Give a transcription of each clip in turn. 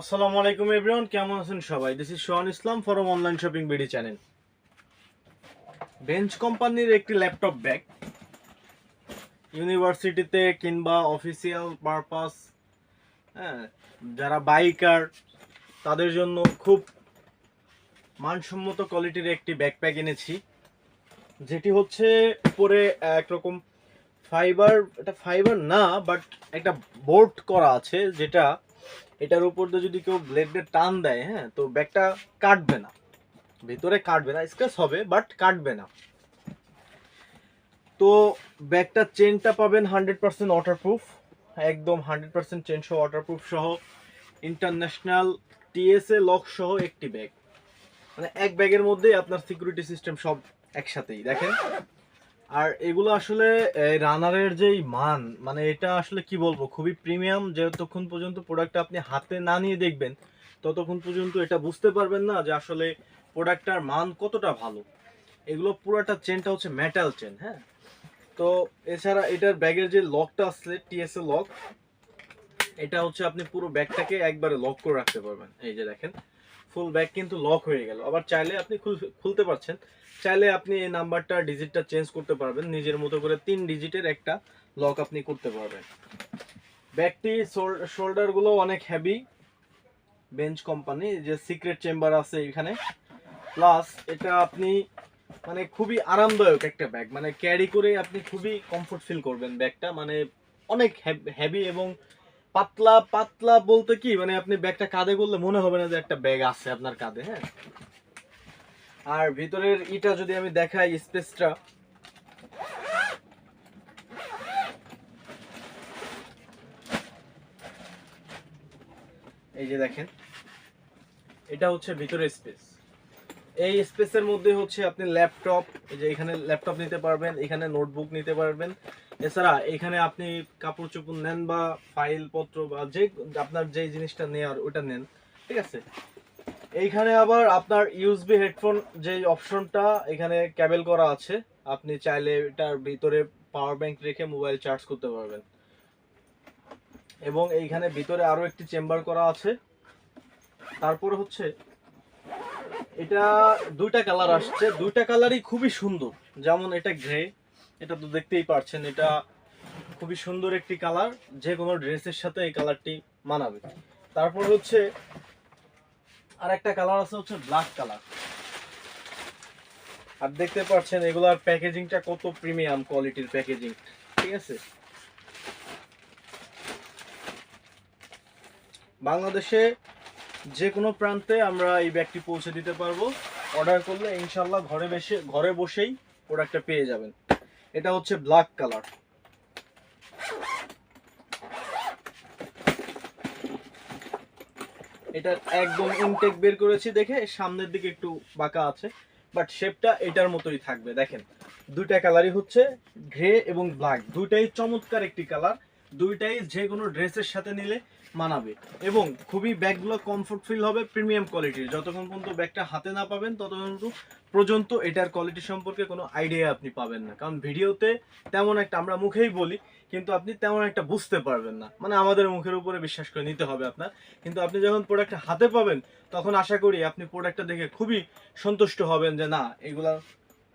আসসালামু আলাইকুম এভরিওয়ান কেমন আছেন সবাই? This is Sohan Islam from online shopping BD channel Bange কোম্পানির একটি ল্যাপটপ ব্যাগ ইউনিভার্সিটিতে কিংবা অফিসিয়াল পারপাস হ্যাঁ যারা বাইকার তাদের জন্য খুব মানসম্মত কোয়ালিটির একটি ব্যাকপ্যাক এনেছি, যেটি হচ্ছে উপরে একরকম ফাইবার এটা ফাইবার না বাট একটা বোর্ড করা আছে, যেটা এটার উপর দিয়ে যদি কেউ ব্লেডে টান দেয় হ্যাঁ তো ব্যাগটা কাটবে না। ভিতরে কাটবে না স্ক্র্যাচ হবে বাট কাটবে না। তো ব্যাগটার চেনটা পাবেন হান্ড্রেড পার্সেন্ট ওয়াটারপ্রুফ একদম হান্ড্রেড পার্সেন্ট চেন সহ ওয়াটারপ্রুফ সহ ইন্টারন্যাশনাল টিএসএ লক সহ একটি ব্যাগ মানে এক ব্যাগের মধ্যেই আপনার সিকিউরিটি সিস্টেম সব একসাথেই, দেখেন। আর এগুলো আসলে এই রানারের যেই মান মানে এটা আসলে কি বলব, খুবই প্রিমিয়াম যতক্ষণ পর্যন্ত প্রোডাক্টটা আপনি হাতে না নিয়ে দেখবেন, ততক্ষণ পর্যন্ত এটা বুঝতে পারবেন না যে আসলে প্রোডাক্টটার মান কতটা ভালো। এগুলো পুরোটা চেনটা হচ্ছে মেটাল চেন হ্যাঁ? তো এছাড়া এটার ব্যাগের যে লকটা আছে টিএসএ লক এটা হচ্ছে আপনি পুরো ব্যাগটাকে একবারে লক করে রাখতে পারবেন। এই যে দেখেন ফুল ব্যাগ কিন্তু লক হয়ে গেল। আবার চাইলে আপনি খুলতে পারছেন। চাইলে আপনি এই নাম্বারটা ডিজিটটা চেঞ্জ করতে পারবেন। নিজের মতো করে তিন ডিজিটের একটা লক আপনি করতে পারবেন। ব্যাগটি শোল্ডারগুলো অনেক হেভি বেঞ্চ কোম্পানি যে সিক্রেট চেম্বার আছে এখানে। প্লাস এটা আপনি মানে খুবই আরামদায়ক একটা ব্যাগ মানে ক্যারি করে আপনি খুবই কমফোর্ট ফিল করবেন ব্যাগটা। মানে অনেক হেভি এবং পাতলা পাতলা বলতে কি? মানে আপনি ব্যাগটা কাঁধে করলে মনে হবে না যে একটা ব্যাগ আছে আপনার কাঁধে হ্যাঁ? আর ভিতরের ইটা যদি আমি দেখাই স্পেসটা। এই যে দেখেন, এটা হচ্ছে ভিতরের স্পেস। এই স্পেসের মধ্যে হচ্ছে আপনি ল্যাপটপ, এই যে এখানে ল্যাপটপ নিতে পারবেন, এখানে নোটবুক নিতে পারবেন এছাড়া এখানে আপনি কাপড় চোপড় নেন বা ফাইল পত্র বা যে আপনার যে জিনিসটা নেওয়ার ওটা নেন, ঠিক আছে? এইখানে আবার আপনার ইউএসবি হেডফোন যে অপশনটা, এখানে ক্যাবেল করা আছে। আপনি চাইলে এটার ভিতরে পাওয়ার ব্যাংক রেখে মোবাইল চার্জ করতে পারবেন। এবং এইখানে ভিতরে আরও একটি চেম্বার করা আছে। তারপরে হচ্ছে, এটা দুইটা কালার আসছে। দুইটা কালারই খুবই সুন্দর। যেমন এটা গ্রে এটা তো দেখতেই পারছেন, এটা খুবই সুন্দর একটি কালার, যে কোনো ড্রেসের সাথে এই কালারটি মানাবে। তারপর হচ্ছে আর একটা কালার আছে, হচ্ছে ব্ল্যাক কালার। আর দেখতে পাচ্ছেন এগুলার প্যাকেজিংটা কত প্রিমিয়াম কোয়ালিটির প্যাকেজিং, ঠিক আছে? বাংলাদেশে যে কোনো প্রান্তে আমরা এই ব্যাগটি পৌঁছে দিতে পারব। অর্ডার করলে ইনশাল্লাহ ঘরে বসে ঘরে বসেই প্রোডাক্টটা পেয়ে যাবেন। এটা হচ্ছে ব্ল্যাক কালার এটা একদম ইনটেক বের করেছি দেখে, সামনের দিকে একটু বাঁকা আছে বাট শেপটা এটার মতোই থাকবে, দেখেন। দুইটা কালারই হচ্ছে গ্রে এবং ব্ল্যাক দুইটাই চমৎকার একটি কালার দুইটাই যে কোনো ড্রেসের সাথে নিলে মানাবে। এবং খুবই ব্যাগগুলো কমফোর্ট ফিল হবে প্রিমিয়াম কোয়ালিটির যতক্ষণ পর্যন্ত ব্যাগটা হাতে না পাবেন, ততক্ষণ পর্যন্ত এটার কোয়ালিটি সম্পর্কে কোনো আইডিয়া আপনি পাবেন না। কারণ ভিডিওতে তেমন একটা আমরা মুখেই বলি, কিন্তু আপনি তেমন একটা বুঝতে পারবেন না। মানে আমাদের মুখের উপরে বিশ্বাস করে নিতে হবে আপনার। কিন্তু আপনি যখন প্রোডাক্টটা হাতে পাবেন, তখন আশা করি আপনি প্রোডাক্টটা দেখে খুবই সন্তুষ্ট হবেন যে, না, এগুলা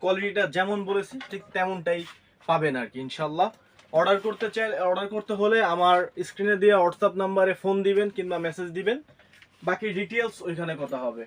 কোয়ালিটিটা যেমন বলেছি, ঠিক তেমনটাই পাবেন আর কি ইনশাল্লাহ অর্ডার করতে চাই, অর্ডার করতে হলে আমার স্ক্রিনে দিয়ে হোয়াটসঅ্যাপ নাম্বারে ফোন দিবেন কিংবা মেসেজ দিবেন। বাকি ডিটেলস ওইখানে কথা হবে।